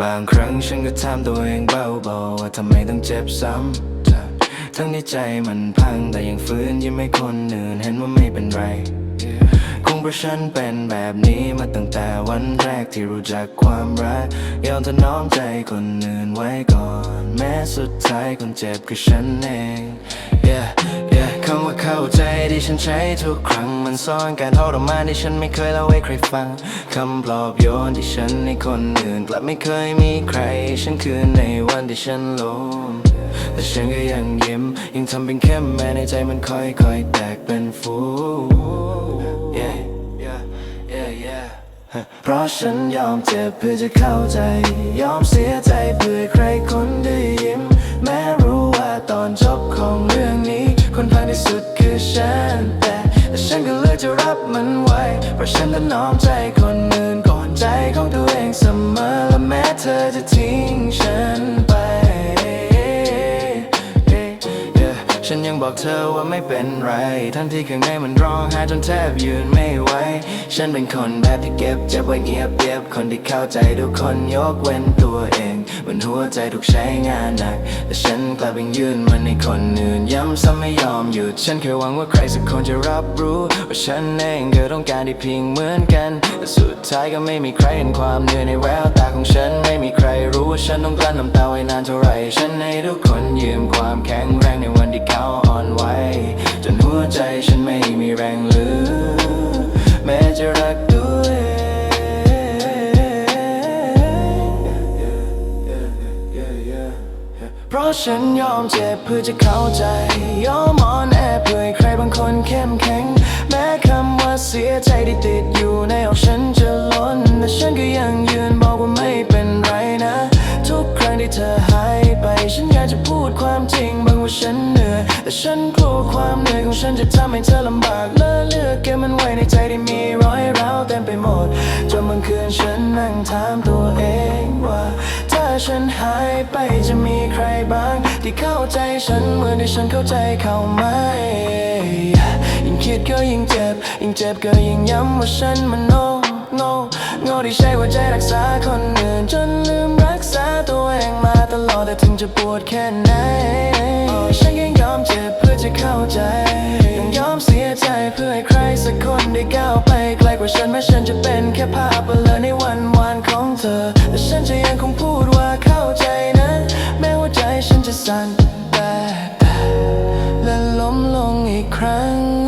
บางครั้งฉันก็ถามตัวเองเบาๆว่าทำไมต้องเจ็บซ้ำทั้งที่ใจมันพังแต่ยังฟื้นยิ้มให้คนอื่นเห็นว่าไม่เป็นไร คงเพราะฉันเป็นแบบนี้มาตั้งแต่วันแรกที่รู้จักความรักยอมถนอมใจคนอื่นไว้ก่อน แม้สุดท้ายคนเจ็บคือฉันเอง yeah yeah คำว่าเข้าใจที่ฉันใช้ทุกครั้ง มันซ่อนการทรมานที่ฉันไม่เคยเล่าให้ใครฟังคำปลอบโยนที่ฉันให้คนอื่นกลับไม่เคยมีใคร ฉันคือในวันที่ฉันล้มแต่ฉันก็ยังยิ้มยังทำเป็นเข้มแม้ในใจมันค่อยๆแตกเป็นฟู yeah yeah yeah yeah เพราะฉันยอมเจ็บเพื่อจะเข้าใจ ยอมเสียใจเพื่อใครคนได้ยิ้ม สุดคือฉันแต่แต่ฉันก็เลือกจะรับมันไว้ เพราะฉันถนอมใจคนอื่นก่อนใจของตัวเองเสมอและแม้เธอจะทิ้งฉัน ฉันยังบอกเธอว่าไม่เป็นไร ทั้งที่ข้างในมันร้องไห้จนแทบยืนไม่ไหว ฉันเป็นคนแบบที่เก็บเจ็บไว้เงียบเย็บคนที่เข้าใจทุกคนยกเว้นตัวเองบนหัวใจถูกใช้งานหนัก แต่ฉันกลับยังยืนมันในคนอื่นย้ำซ้ำไม่ยอมหยุด ฉันแค่หวังว่าใครสักคนจะรับรู้ว่าฉันเองก็ต้องการที่เพียงเหมือนกัน แต่สุดท้ายก็ไม่มีใครเห็นความเหนื่อยในแววตาของฉันไม่มีใครรู้ว่าฉันต้องกลั้นน้ำตาไว้นานเท่าไหร่ฉันให้ทุกคนยืมความแข็งแรงใน ที่เขาอ่อนไหวจนหัวใจฉันไม่มีแรงเหลือ แม้จะรักตัวเองเพราะฉันยอมเจ็บเพื่อจะเข้าใจ ยอมอ่อนแอเพื่อให้ใครบางคนเข้มแข็ง แม้คำว่าเสียใจที่ติดอยู่ในอกฉันจะล้นแต่ฉันก็ยังยืนบอกว่าไม่เป็นไรนะ ทุกครั้งที่เธอหายไป ฉันอยากจะพูดความจริงบางว่าฉันเหนื่อย แต่ฉันกลัวความเหนื่อยของฉันจะทำให้เธอลำบากและเลือกเก็บมันไว้ในใจที่มีรอยร้าวเต็มไปหมดจนบางคืนฉันนั่งถามตัวเองว่า ถ้าฉันหายไปจะมีใครบ้าง ที่เข้าใจฉันเหมือนที่ฉันเข้าใจเขาไหมยิ่งคิดก็ยิ่งเจ็บยิ่งเจ็บก็ยิ่งย้ำว่าฉันมันโง่โง่โง่ที่ใช้หัวใจรักษาคนอื่นจนลืมรักษาตัวเองมาตลอดแต่ถึงจะปวดแค่ไหน ฉันยังยอมเจ็บเพื่อจะเข้าใจยังยอมเสียใจเพื่อให้ใครสักคนได้ก้าวไปไกลกว่าฉันแม้ฉันจะเป็นแค่ภาพเบลอในวันวานของเธอ แต่ฉันจะยังคงพูดว่าเข้าใจนะ แม้ว่าใจฉันจะสั่นแต่และล้มลงอีกครั้ง